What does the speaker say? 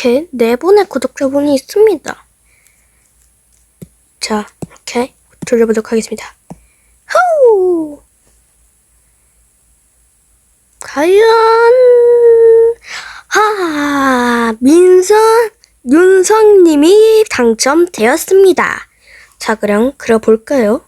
이렇게 네 분의 구독자분이 있습니다. 자, 이렇게 돌려보도록 하겠습니다. 호우! 과연, 하, 민선, 윤성님이 당첨되었습니다. 자, 그럼 그려볼까요?